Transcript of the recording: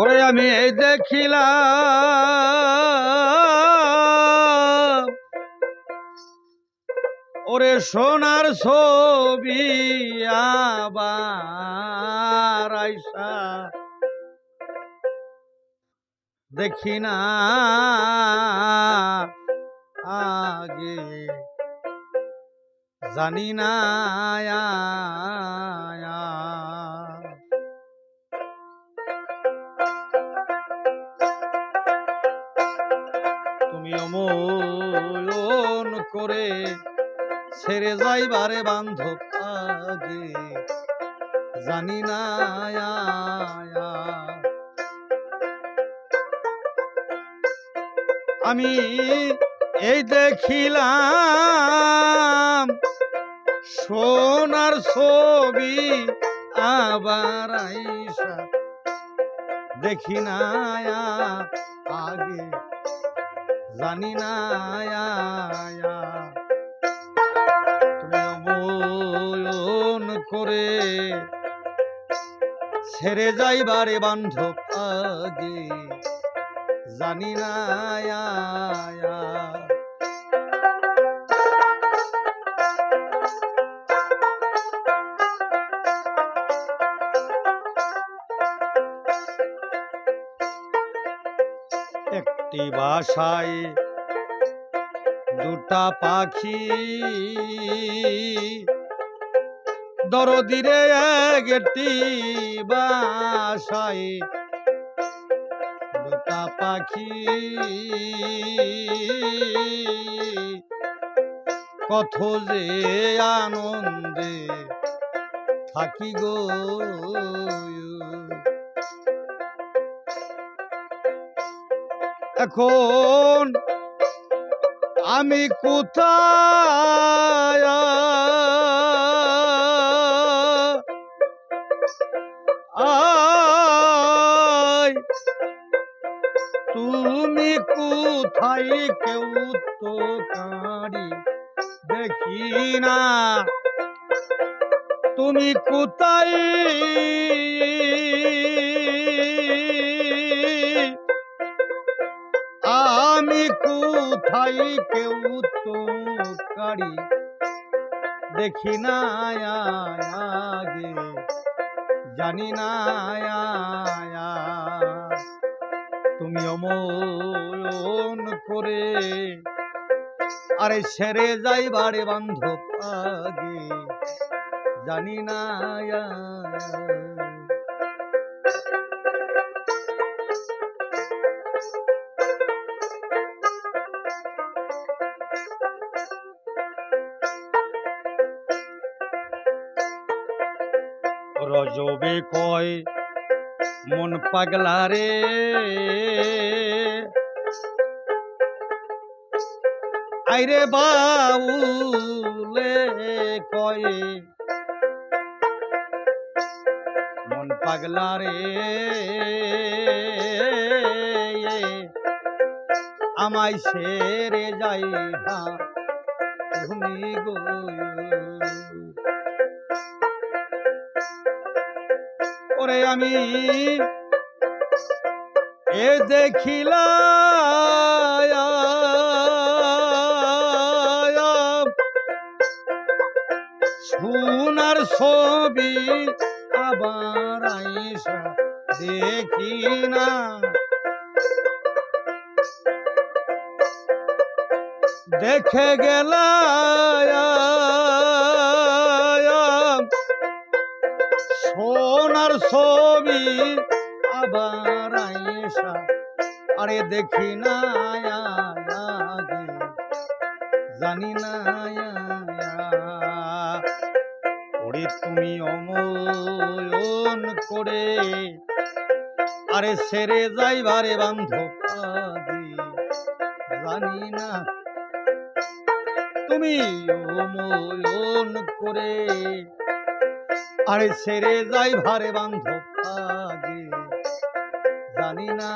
ওরে আমি এই দেখিলাম। ওরে সোনার ছবি আবার আইসা। দেখি না আগে জানি না তুমি অমন করে ছেড়ে যাইবারে বান্ধব আগে। জানি না আমি এই দেখিলাম সোনার ছবি আবার আইসা দেখি না আগে জানি না তুমি করে ছেড়ে যাইবারে বান্ধব আগে জানি না একটি বাসায় দুটা পাখি। দরদিরে একটি বাসায় দুটা পাখি। কত যে আনন্দে থাকি গো। এখন আমি কোথায়? তুমি কোথায়? কেউ তো কারি দেখি না। তুমি কোথায়? কোথায় কেউ তো কারি দেখি না আগে জানি না তুমি অমন করে আরে সেরে যাইবারে বান্ধব আগে জানি না রজবে কয় মন পাগলা রে। আইরে বাউলে কয়, মন পাগলা রে। আমায় সেরে যাই তুমি গো। ওরে আমি এ দেখিলাম সোনার ছবি আবার আইসা দেখি না দেখে গেলাম সোনার ছবি আবার আরে দেখি না জানি না ওরে তুমি অময়ন করে, আরে সেরে যাইবারে বান্ধব জানি না। তুমি অময়ন করে আরে সেরে যাই ভারে বান্ধব আগে। জানি না